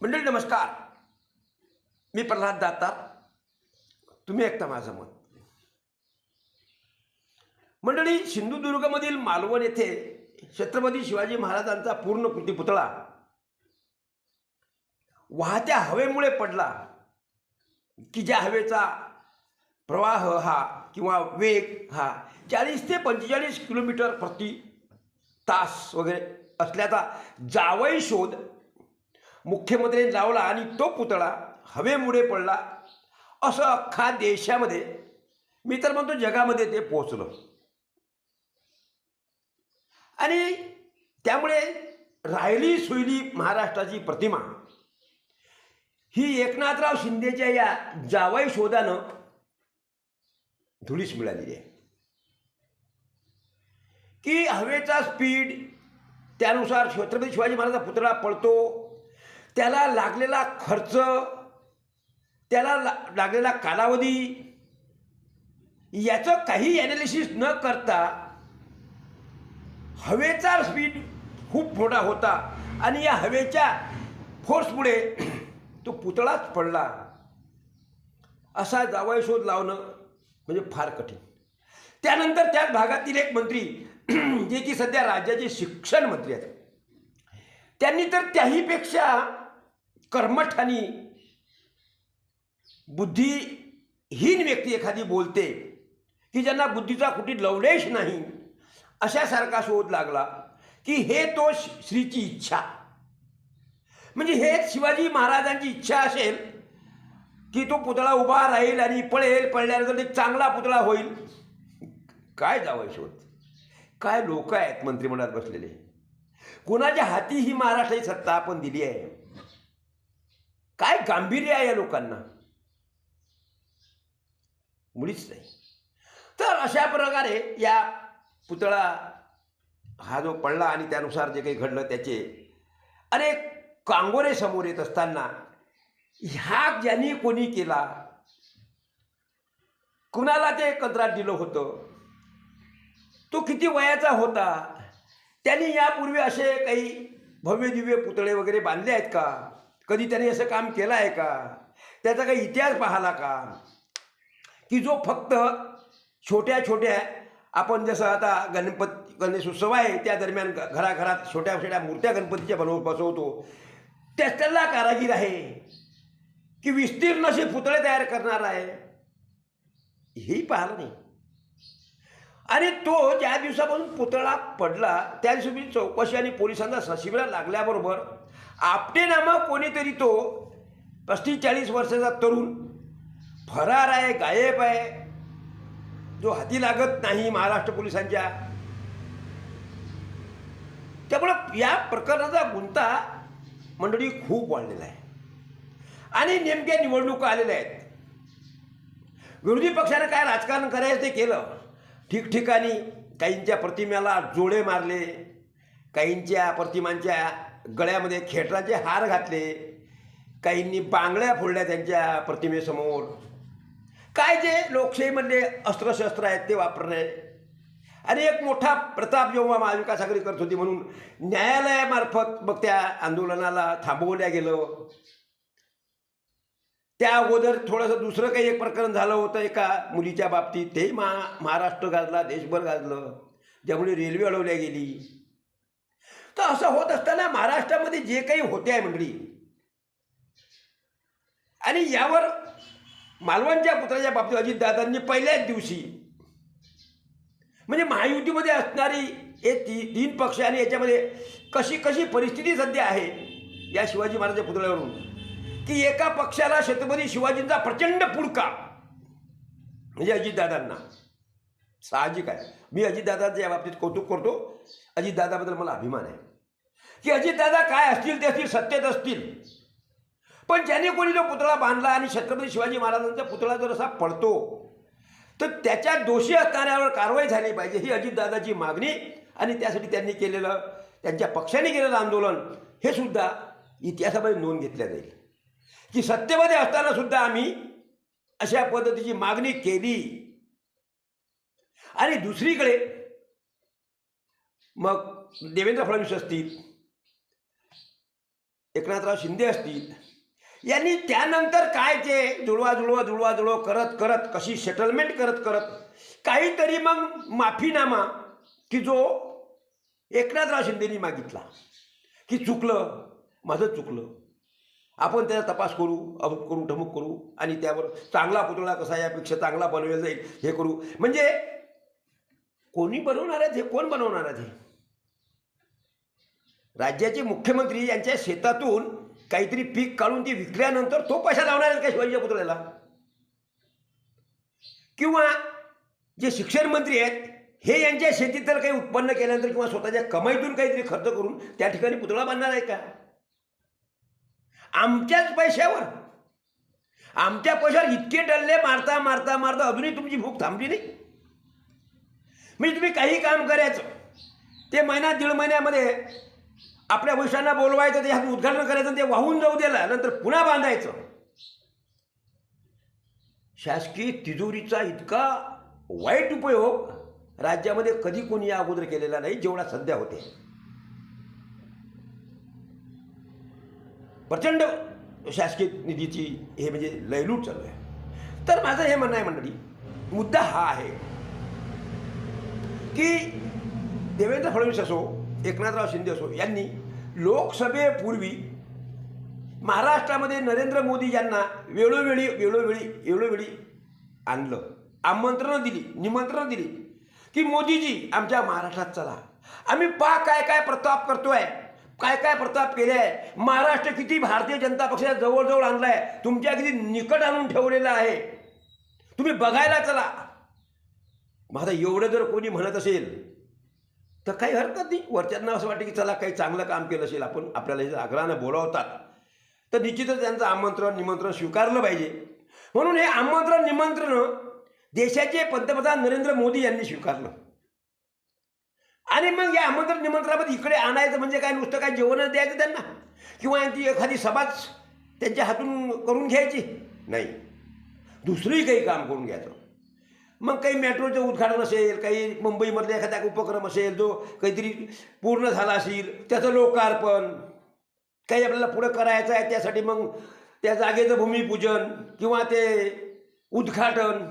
मंडळी नमस्कार. मी प्रल्हाद दातार तुम्ही ऐकता माझं मत. मंडळी सिंधुदुर्गमधील मालवण येथे छत्रपती शिवाजी महाराजांचा पूर्ण कृती पुतळा वाहत्या हवेमुळे पडला की ज्या हवेचा प्रवाह हा किंवा वेग हा चाळीस ते पंचेचाळीस किलोमीटर प्रति तास वगैरे असल्याचा जावई शोध मुख्यमंत्र्यांनी लावला आणि तो पुतळा हवेमुळे पडला. असं अख्खा देशामध्ये मी तर म्हणतो जगामध्ये ते पोचलं आणि त्यामुळे राहिली सुयली महाराष्ट्राची प्रतिमा. ही एकनाथराव शिंदेच्या या जावाई शोधानं धुळीस मिळालेली आहे. की हवेचा स्पीड त्यानुसार छत्रपती शिवाजी महाराजांचा पुतळा पळतो त्याला लागलेला खर्च त्याला ला लागलेला कालावधी याचं काही ॲनालिसिस न करता हवेचा स्पीड खूप मोठा होता. आणि या हवेच्या फोर्समुळे तो पुतळाच पडला. असा जावाय शोध लावणं म्हणजे फार कठीण. त्यानंतर त्याच भागातील एक मंत्री जे की सध्या राज्याचे शिक्षण मंत्री आहेत. त्यांनी तर त्याहीपेक्षा कर्मठ आणि बुद्धिहीन व्यक्ती एखादी बोलते की ज्यांना बुद्धीचा कुठे लवडेश नाही अशासारखा शोध लागला की हे तो श- श्रीची इच्छा. म्हणजे हेच शिवाजी महाराजांची इच्छा असेल की तो पुतळा उभा राहील आणि पळेल पळल्यानंतर एक चांगला पुतळा होईल. काय जावं शोध? काय लोक आहेत मंत्रिमंडळात बसलेले? कोणाच्या हाती ही महाराष्ट्राची सत्ता आपण दिली आहे? काय गांभीर्य आहे या लोकांना? मुळीच नाही. तर अशा प्रकारे या पुतळा हा जो पडला आणि त्यानुसार जे काही घडलं त्याचे अनेक कांगोरे समोर येत असताना ह्या ज्यांनी कोणी केला कुणाला ते कंत्राट दिलं होतं? तो किती वयाचा होता? त्यांनी यापूर्वी असे काही भव्य दिव्य पुतळे वगैरे बांधले आहेत का? कधी त्याने असं काम केलं आहे का? त्याचा काही इतिहास पाहिला का? की जो फक्त छोट्या छोट्या आपण जसं आता गणपती गणेश उत्सव आहे त्या दरम्यान घराघरात छोट्या छोट्या मूर्त्या गणपतीच्या बनव बसवतो. त्याच त्याला कारागीर आहे. की विस्तीर्ण असे पुतळे तयार करणार आहे. हेही पाहिलं नाही. आणि तो ज्या दिवसापासून पुतळा पडला त्या दिवशी मी चौकशी आणि पोलिसांना सशिबिरा लागल्याबरोबर आपटे नामक कोणीतरी तो पस्तीस चाळीस वर्षाचा तरुण फरार आहे गायब आहे जो हाती लागत नाही महाराष्ट्र पोलिसांच्या. त्यामुळं या प्रकरणाचा गुंता मंडळी खूप वाढलेला आहे. आणि नेमक्या निवडणुका आलेल्या आहेत. विरोधी पक्षानं काय राजकारण करायचं ते केलं. ठिकठिकाणी काहींच्या प्रतिमेला जोडे मारले काहींच्या प्रतिमांच्या गळ्यामध्ये खेटराचे हार घातले. काहींनी बांगड्या फोडल्या त्यांच्या प्रतिमेसमोर. काय जे लोकशाहीमधले अस्त्रशस्त्र आहेत ते वापरणे. आणि एक मोठा प्रताप जेव्हा महाविकास आघाडी करत होती म्हणून न्यायालयामार्फत मग त्या आंदोलनाला थांबवल्या गेलं. त्या अगोदर थोडंसं दुसरं काही एक प्रकरण झालं होतं एका मुलीच्या बाबतीत. तेही महा महाराष्ट्र गाजला देशभर गाजलं. ज्यामुळे रेल्वे अडवल्या गेली. तर असं होत असताना महाराष्ट्रामध्ये जे काही होते आहे मंडळी. आणि यावर मालवणच्या पुत्राच्या बाबतीत अजितदादांनी पहिल्याच दिवशी म्हणजे महायुतीमध्ये असणारी हे ती तीन पक्ष आणि याच्यामध्ये कशी कशी परिस्थिती सध्या आहे या शिवाजी महाराजांच्या पुतळ्यावरून की एका पक्षाला छत्रपती शिवाजींचा प्रचंड पुडका म्हणजे अजितदादांना. साहजिक आहे. मी अजितदादांच्या या बाबतीत कौतुक करतो. अजितदादाबद्दल मला अभिमान आहे. की अजितदादा काय असतील ते असतील सत्तेत असतील. पण ज्याने कोणी जो पुतळा बांधला आणि छत्रपती शिवाजी महाराजांचा पुतळा जर असा पडतो तर त्याच्या दोषी असणाऱ्यावर कारवाई झाली पाहिजे ही अजितदादाची मागणी आणि त्यासाठी त्यांनी केलेलं त्यांच्या पक्षाने केलेलं आंदोलन हे सुद्धा इतिहासामध्ये नोंद घेतल्या जाईल. की सत्तेमध्ये असताना सुद्धा आम्ही अशा पद्धतीची मागणी केली. आणि दुसरीकडे मग देवेंद्र फडणवीस असतील एकनाथराव शिंदे असतील. यांनी त्यानंतर काय जे जुळवा जुळवा जुळवा जुळवा करत करत कशी सेटलमेंट करत करत काहीतरी मग माफीनामा की जो एकनाथराव शिंदेनी मागितला. की चुकलं माझं चुकलं. आपण त्याचा तपास करू अमुक करू ठमुक करू आणि त्यावर चांगला पुतळा कसा यापेक्षा चांगला बनवला जाईल हे करू. म्हणजे कोणी बनवणार आहेत हे? कोण बनवणार आहेत हे? राज्याचे मुख्यमंत्री यांच्या शेतातून काहीतरी पीक काढून ती विकल्यानंतर तो पैसा लावणार का शिवाजीच्या पुतळ्याला किंवा जे शिक्षण मंत्री आहेत हे यांच्या शेतीत तर काही उत्पन्न केल्यानंतर किंवा स्वतःच्या कमाईतून काहीतरी खर्च करून त्या ठिकाणी पुतळा बांधणार आहे का? आमच्याच पैशावर. आमच्या पैशावर इतके डल्ले मारता मारता मारता अजूनही तुमची भूक थांबली नाही. म्हणजे तुम्ही काही काम करायचं. ते महिना दीड महिन्यामध्ये आपल्या भविष्यांना बोलवायचं ते उद्घाटन करायचं ते वाहून जाऊ दिला नंतर पुन्हा बांधायचं. शासकीय तिजोरीचा इतका वाईट उपयोग राज्यामध्ये कधी कोणी या अगोदर केलेला नाही जेवढा सध्या होते. प्रचंड शासकीय निधीची हे म्हणजे लयलूट चालू आहे. तर माझं हे म्हणणं आहे मंडळी मुद्दा हा आहे की देवेंद्र फडणवीस असो एकनाथराव शिंदे असो यांनी लोकसभेपूर्वी महाराष्ट्रामध्ये नरेंद्र मोदी यांना वेळोवेळी वेळोवेळी वेळोवेळी आणलं. आमंत्रणं दिली निमंत्रणं दिली की मोदीजी आमच्या महाराष्ट्रात चला. आम्ही पा काय काय प्रताप करतोय? काय काय प्रताप केले आहे महाराष्ट्र किती भारतीय जनता पक्षाच्या जवळजवळ आणलाय? तुमच्या किती निकट आणून ठेवलेलं आहे? तुम्ही बघायला चला. माझा एवढं जर कोणी म्हणत असेल तर काही हरकत नाही. वरच्यांना असं वाटतं की चला काही चांगलं काम केलं असेल आपण आपल्याला हे आग्रहानं बोलावतात. तर निश्चितच त्यांचं आमंत्रण निमंत्रण स्वीकारलं पाहिजे. म्हणून हे आमंत्रण निमंत्रण देशाचे पंतप्रधान नरेंद्र मोदी यांनी स्वीकारलं. आणि मग या आमंत्रण निमंत्रणामध्ये इकडे आणायचं म्हणजे काय? नुसतं काय जेवणच द्यायचं त्यांना? किंवा ती एखादी सभाच त्यांच्या हातून करून घ्यायची? नाही. दुसरंही काही काम करून घ्यायचं. मग काही मेट्रोचं उद्घाटन असेल काही मुंबईमधला एखादा उपक्रम असेल जो काहीतरी पूर्ण झाला असेल त्याचं लोकार्पण काही आपल्याला पुढं करायचं आहे त्यासाठी मग त्या जागेचं भूमिपूजन किंवा ते उद्घाटन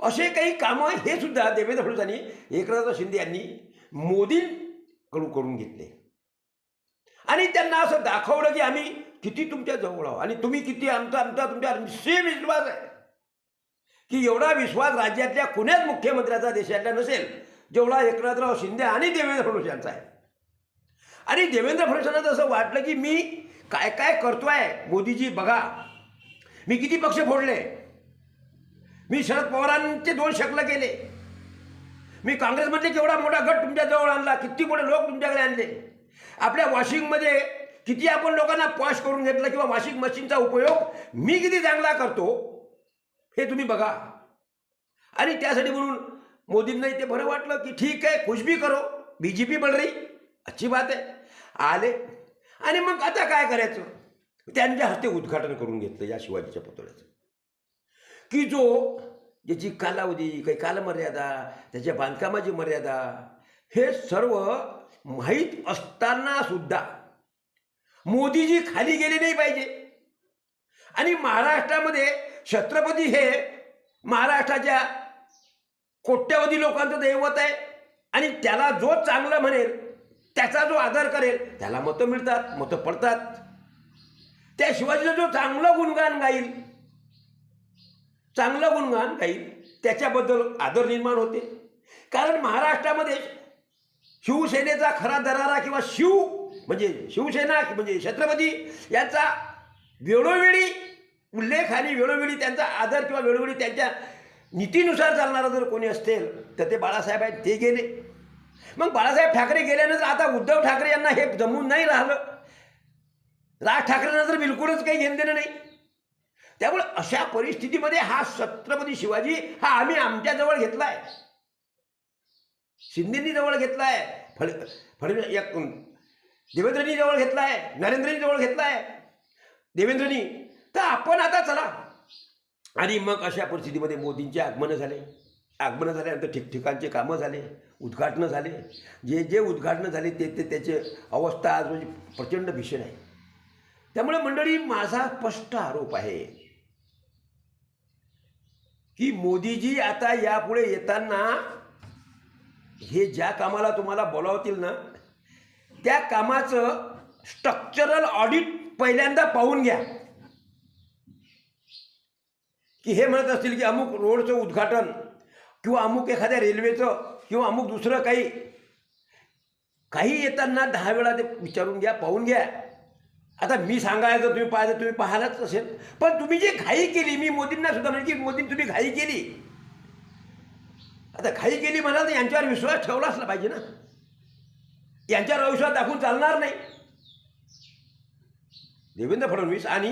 असे काही कामं हे सुद्धा देवेंद्र फडणवीसांनी एकनाथ शिंदे यांनी मोदींकडून करून घेतले. आणि त्यांना असं दाखवलं की आम्ही किती तुमच्या जवळ आहोत आणि तुम्ही किती आमचा आमचा तुमच्या विश्वास आहे. की एवढा विश्वास राज्यातल्या कुण्याच मुख्यमंत्र्याचा देशातल्या नसेल जेवढा एकनाथराव शिंदे आणि देवेंद्र फडणवीस यांचा आहे. आणि देवेंद्र फडणवीसांना असं वाटलं की मी काय काय करतोय? मोदीजी बघा. मी किती पक्ष फोडले? मी शरद पवारांचे दोन शकलं केले. मी काँग्रेसमधले केवढा मोठा गट तुमच्याजवळ आणला किती मोठे लोक तुमच्याकडे आणले? आपल्या वॉशिंगमध्ये किती आपण लोकांना पॉश करून घेतलं किंवा वॉशिंग मशीनचा उपयोग मी किती चांगला करतो? हे तुम्ही बघा. आणि त्यासाठी म्हणून मोदींना ते बरं वाटलं की ठीक आहे खुश भी करो. पी बन रही अच्छी बात आहे. आले. आणि मग आता काय करायचं? त्यांच्या हस्ते उद्घाटन करून घेतलं या शिवाजीच्या पुतळ्याचं. की जो ज्याची कालावधी काही कालमर्यादा त्याच्या बांधकामाची मर्यादा हे सर्व माहीत असताना सुद्धा मोदीजी खाली गेले नाही पाहिजे. आणि महाराष्ट्रामध्ये छत्रपती हे महाराष्ट्राच्या कोट्यवधी लोकांचं दैवत आहे. आणि त्याला जो चांगलं म्हणेल त्याचा जो आदर करेल त्याला मतं मिळतात मतं पडतात. त्या शिवाजीचं जो चांगलं गुणगान गाईल चांगलं गुणगान गाईल त्याच्याबद्दल आदर निर्माण होते. कारण महाराष्ट्रामध्ये शिवसेनेचा खरा दरारा किंवा शिव म्हणजे शिवसेना म्हणजे छत्रपती याचा वेळोवेळी उल्लेख आणि वेळोवेळी त्यांचा आदर किंवा वेळोवेळी त्यांच्या नीतीनुसार चालणारा जर कोणी असेल तर ते बाळासाहेब आहेत ते गेले. मग बाळासाहेब ठाकरे गेल्यानंतर आता उद्धव ठाकरे यांना हे जमून नाही राहिलं. राज ठाकरेंना तर बिलकुलच काही घेणं देणं नाही. त्यामुळे अशा परिस्थितीमध्ये हा छत्रपती शिवाजी हा आम्ही आमच्याजवळ घेतलाय. शिंदेनी जवळ घेतलाय फड फडणवीस एक देवेंद्रनी जवळ घेतलाय नरेंद्रनी जवळ घेतलाय. देवेंद्रनी तर आपण आता चला. आणि मग अशा परिस्थितीमध्ये मोदींचे आगमनं झाले. आगमनं झाल्यानंतर ठिकठिकाणचे कामं झाले उद्घाटनं झाले. जे जे उद्घाटनं झाले ते ते त्याचे अवस्था आज म्हणजे प्रचंड भीषण आहे. त्यामुळे मंडळी माझा स्पष्ट आरोप आहे की मोदीजी आता यापुढे येताना हे ज्या कामाला तुम्हाला बोलावतील ना त्या कामाचं स्ट्रक्चरल ऑडिट पहिल्यांदा पाहून घ्या. की हे म्हणत असतील की अमुक रोडचं उद्घाटन किंवा अमुक एखाद्या रेल्वेचं किंवा अमुक दुसरं काही काही येताना दहा वेळा ते विचारून घ्या पाहून घ्या. आता मी सांगायचं तुम्ही पाहायचं तुम्ही पाहायलाच असेल. पण तुम्ही जी घाई केली मी मोदींना सुद्धा म्हणजे की मोदी तुम्ही घाई केली. आता घाई केली म्हणाल तर यांच्यावर विश्वास ठेवला असला पाहिजे ना. यांच्यावर अविश्वास दाखवून चालणार नाही. देवेंद्र फडणवीस आणि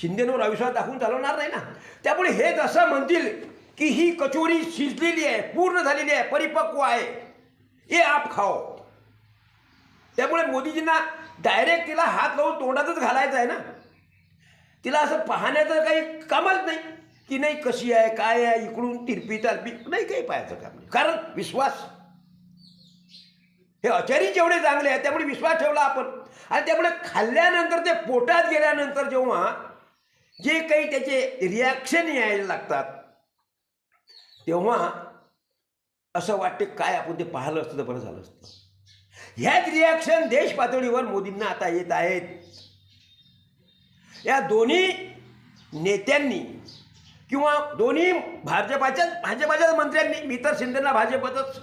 शिंदेंवर अविश्वास दाखवून चालवणार नाही ना. त्यामुळे हे जसं म्हणतील की ही कचोरी शिजलेली आहे पूर्ण झालेली आहे परिपक्व आहे. हे आप खाओ. त्यामुळे मोदीजींना डायरेक्ट तिला हात लावून तोंडातच घालायचं आहे ना. तिला असं पाहण्याचं काही कामच नाही की नाही कशी आहे काय आहे इकडून तिरपी तारपी नाही काही पाहायचं काम नाही. कारण विश्वास. हे आचारी जेवढे चांगले आहेत त्यामुळे विश्वास ठेवला आपण. आणि त्यामुळे खाल्ल्यानंतर ते पोटात गेल्यानंतर जेव्हा जे काही त्याचे रिॲक्शन यायला लागतात तेव्हा असं वाटते काय आपण ते पाहिलं असतं तर बरं झालं असतं. ह्याच रिॲक्शन देश पातळीवर मोदींना आता येत आहेत. या दोन्ही नेत्यांनी किंवा दोन्ही भाजपाच्याच भाजपाच्याच मंत्र्यांनी मी तर शिंदेना भाजपतच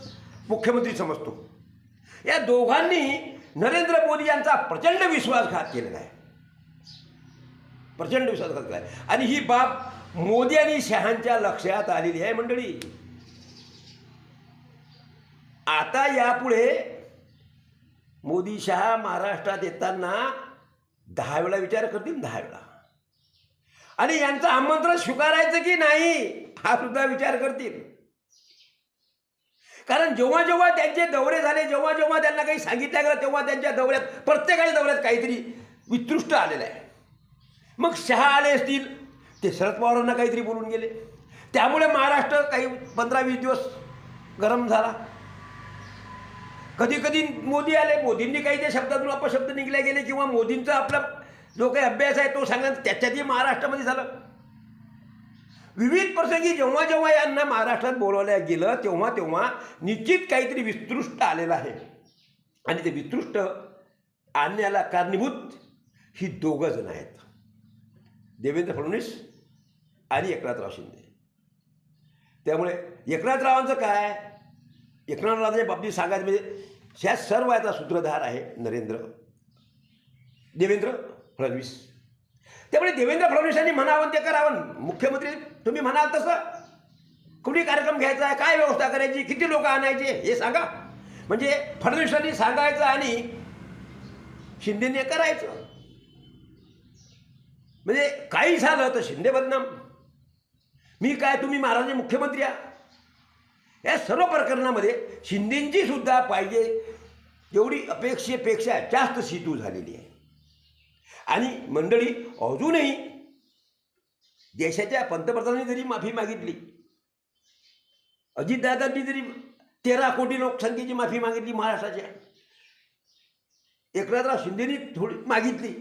मुख्यमंत्री समजतो. या दोघांनी नरेंद्र मोदी यांचा प्रचंड विश्वासघात केलेला आहे. प्रचंड विश्वास करत आहे आणि ही बाब मोदी आणि शहांच्या लक्षात आलेली आहे मंडळी. आता यापुढे मोदी शहा महाराष्ट्रात येताना दहा वेळा विचार करतील दहा वेळा. आणि यांचं आमंत्रण स्वीकारायचं की नाही हा सुद्धा विचार करतील. कारण जेव्हा जेव्हा त्यांचे दौरे झाले जेव्हा जेव्हा त्यांना काही सांगितलं गेलं तेव्हा त्यांच्या दौऱ्यात प्रत्येकाच्या दौऱ्यात काहीतरी वितृष्ट आलेलं आहे. मग शहा आले असतील. ते शरद पवारांना काहीतरी बोलून गेले. त्यामुळे महाराष्ट्र काही पंधरा वीस दिवस गरम झाला. कधी कधी मोदी आले. मोदींनी काही त्या शब्दातून अपशब्द निघले गेले किंवा मोदींचा आपला जो काही अभ्यास आहे तो सांगा त्याच्यातही महाराष्ट्रामध्ये झालं. विविध प्रसंगी जेव्हा जेव्हा यांना महाराष्ट्रात बोलवलं गेलं तेव्हा तेव्हा निश्चित काहीतरी विस्तृष्ट आलेलं आहे. आणि ते विस्तृष्ट आणण्याला कारणीभूत ही दोघं जण आहेत. देवेंद्र फडणवीस आणि एकनाथराव शिंदे. त्यामुळे एकनाथरावांचं काय? एकनाथरावांच्या बाबतीत सांगायचं म्हणजे ह्या सर्व याचा सूत्रधार आहे नरेंद्र देवेंद्र फडणवीस. त्यामुळे देवेंद्र फडणवीसांनी म्हणावं ते करावं. मुख्यमंत्री तुम्ही म्हणाल तसं. कुठे कार्यक्रम घ्यायचा आहे? काय व्यवस्था करायची? किती लोक आणायचे? हे सांगा. म्हणजे फडणवीसांनी सांगायचं आणि शिंदेने करायचं. म्हणजे काही झालं तर शिंदे बदनाम. मी काय तुम्ही महाराज मुख्यमंत्री आहात या सर्व प्रकरणामध्ये शिंदेची सुद्धा पाहिजे तेवढी अपेक्षेपेक्षा जास्त सीतू झालेली आहे. आणि मंडळी अजूनही देशाच्या पंतप्रधानांनी जरी माफी मागितली अजितदादांनी जरी तेरा कोटी लोकसंख्येची माफी मागितली महाराष्ट्राच्या एकनाथराव शिंदेनी थोडी मागितली.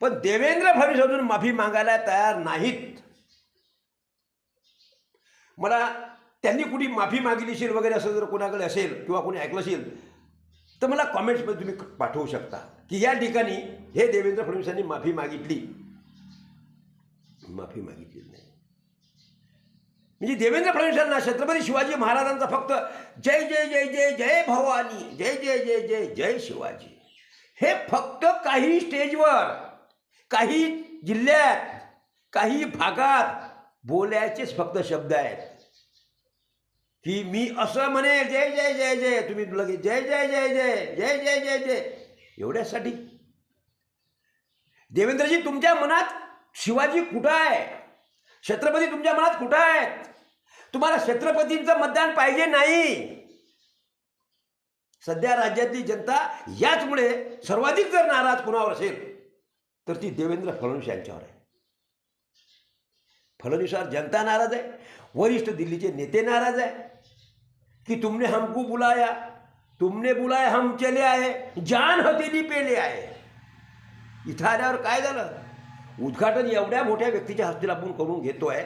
पण देवेंद्र फडणवीस अजून माफी मागायला तयार नाहीत. मला त्यांनी कुणी माफी मागितली असेल वगैरे असं जर कोणाकडे असेल किंवा कोणी ऐकलं असेल तर मला कॉमेंट्समध्ये तुम्ही पाठवू शकता की या ठिकाणी हे देवेंद्र फडणवीसांनी माफी मागितली. माफी मागितली नाही. म्हणजे देवेंद्र फडणवीसांना छत्रपती शिवाजी महाराजांचा फक्त जय जय जय जय जय भवानी जय जय जय जय जय शिवाजी. हे फक्त काही स्टेजवर काही जिल्ह्यात काही भागात बोलायचेच फक्त शब्द आहेत की मी असं म्हणे जय जय जय जय तुम्ही लगेच जय जय जय जय जय जय जय जय एवढ्यासाठी देवेंद्रजी तुमच्या मनात शिवाजी कुठं आहे छत्रपती तुमच्या मनात कुठं आहेत तुम्हाला छत्रपतींचं मतदान पाहिजे नाही सध्या राज्यातली जनता याचमुळे सर्वाधिक जर नाराज कुणावर असेल तर ती देवेंद्र फडणवीस यांच्यावर आहे. फडणवीसवर जनता नाराज आहे. वरिष्ठ दिल्लीचे नेते नाराज आहे. की तुमने हमको बुलाया तुमने बुलाया हम चले आहे जान हथेली पेले आहे इथं आल्यावर काय झालं? उद्घाटन एवढ्या मोठ्या व्यक्तीच्या हस्तीला आपण करून घेतो आहे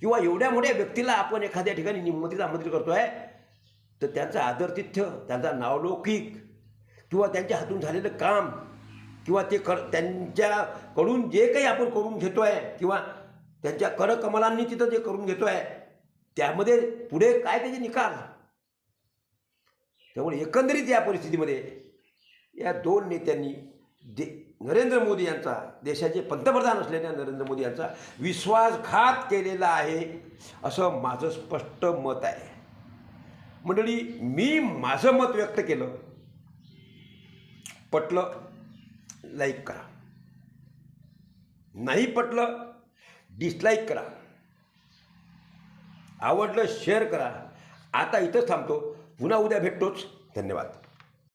किंवा एवढ्या मोठ्या व्यक्तीला आपण एखाद्या ठिकाणी निमंत्रित आमंत्रित करतो आहे तर त्यांचं आदरतिथ्य त्यांचा नावलौकिक किंवा त्यांच्या हातून झालेलं काम किंवा ते कर त्यांच्याकडून जे काही आपण करून घेतो आहे किंवा त्यांच्या करकमलांनी तिथं जे करून घेतो आहे त्यामध्ये पुढे काय त्याचे निकाल? त्यामुळे एकंदरीत या परिस्थितीमध्ये या दोन नेत्यांनी दे नरेंद्र मोदी यांचा देशाचे पंतप्रधान असलेल्या नरेंद्र मोदी यांचा विश्वासघात केलेला आहे असं माझं स्पष्ट मत आहे. मंडळी मी माझं मत व्यक्त केलं. पटलं? लाईक करा. नाही पटलं डिसलाईक करा. आवडलं शेअर करा. आता इथंच थांबतो. पुन्हा उद्या भेटतोच. धन्यवाद.